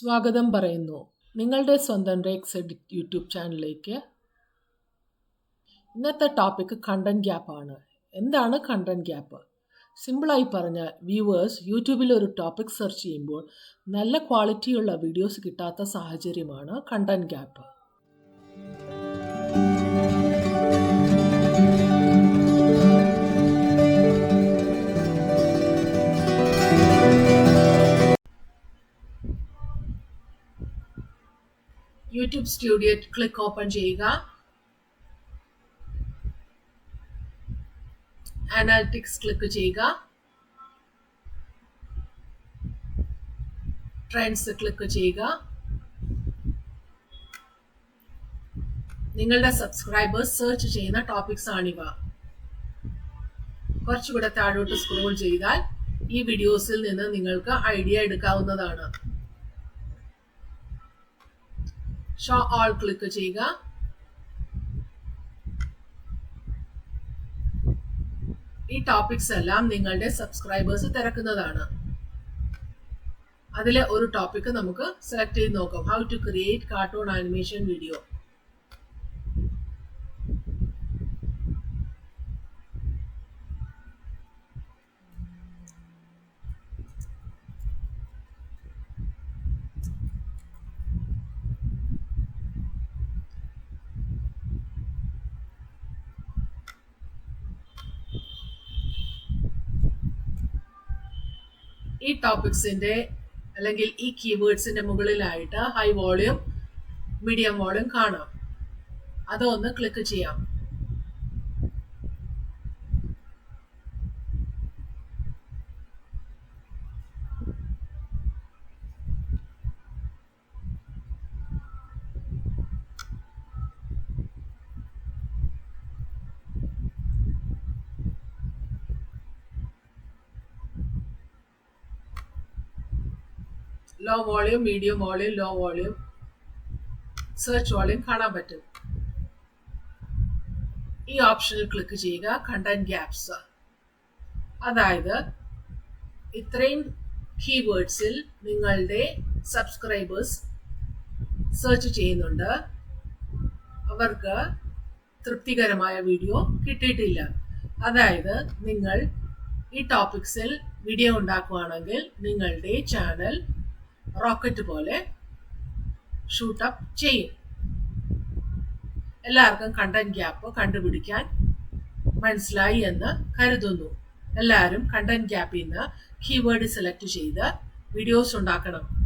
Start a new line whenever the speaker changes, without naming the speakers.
സ്വാഗതം പറയുന്നു. നിങ്ങളുടെ സ്വന്തം റേക്സ് എഡിറ്റ് യൂട്യൂബ് ചാനലിലേക്ക്. ഇന്നത്തെ ടോപ്പിക് കണ്ടന്റ് ഗ്യാപ്പാണ് എന്താണ് കണ്ടന്റ് ഗ്യാപ്പ് സിമ്പിളായി പറഞ്ഞാൽ വ്യൂവേഴ്സ് യൂട്യൂബിൽ ഒരു ടോപ്പിക് സെർച്ച് ചെയ്യുമ്പോൾ നല്ല ക്വാളിറ്റിയുള്ള വീഡിയോസ് കിട്ടാത്ത സാഹചര്യമാണ് content gap YouTube studio click open ചെയ്യുക. അനാലിറ്റിക്സ് ക്ലിക്ക് ചെയ്യുക. ട്രെൻഡ്സ് ക്ലിക്ക് ചെയ്യുക. നിങ്ങളുടെ സബ്സ്ക്രൈബേഴ്സ് സെർച്ച് ചെയ്യുന്ന ടോപ്പിക്സ് ആണിവ. കുറച്ചുകൂടെ താഴോട്ട് സ്ക്രോൾ ചെയ്താൽ ഈ വീഡിയോസിൽ നിന്ന് നിങ്ങൾക്ക് ഐഡിയ എടുക്കാവുന്നതാണ്. ഷോ ഓൾ ക്ലിക്ക് ചെയ്യുക. ഈ ടോപ്പിക്സ് എല്ലാം നിങ്ങളുടെ സബ്സ്ക്രൈബേഴ്സ് തിരക്കുന്നതാണ്. അതിലെ ഒരു ടോപ്പിക് നമുക്ക് സെലക്ട് ചെയ്ത് നോക്കാം. How to create cartoon animation video ഈ ടോപ്പിക്സിന്റെ അല്ലെങ്കിൽ ഈ കീവേഡ്സിന്റെ മുകളിലായിട്ട് ഹൈ വോളിയം മീഡിയം വോളിയം കാണാം. അതൊന്ന് ക്ലിക്ക് ചെയ്യാം. Low volume medium volume low volume search volume കാണാൻ പറ്റും. ഈ ഓപ്ഷനിൽ ക്ലിക്ക് ചെയ്യുക കണ്ടന്റ് ഗ്യാപ്സ് അതായത് ഇത്രയും കീവേഡ്സിൽ നിങ്ങളുടെ സബ്സ്ക്രൈബേഴ്സ് സെർച്ച് ചെയ്യുന്നുണ്ട്. അവർക്ക് തൃപ്തികരമായ വീഡിയോ കിട്ടിയിട്ടില്ല. അതായത് നിങ്ങൾ ഈ ടോപ്പിക്സിൽ വീഡിയോ ഉണ്ടാക്കുകയാണെങ്കിൽ നിങ്ങളുടെ ചാനൽ റോക്കറ്റ് പോലെ ഷൂട്ടപ്പ് ചെയ്യും. എല്ലാവർക്കും കണ്ടന്റ് ഗ്യാപ്പ് കണ്ടുപിടിക്കാൻ മനസ്സിലായി എന്ന് കരുതുന്നു. എല്ലാവരും കണ്ടന്റ് ഗ്യാപ്പിൽ നിന്ന് കീവേഡ് സെലക്ട് ചെയ്ത് വീഡിയോസ് ഉണ്ടാക്കണം.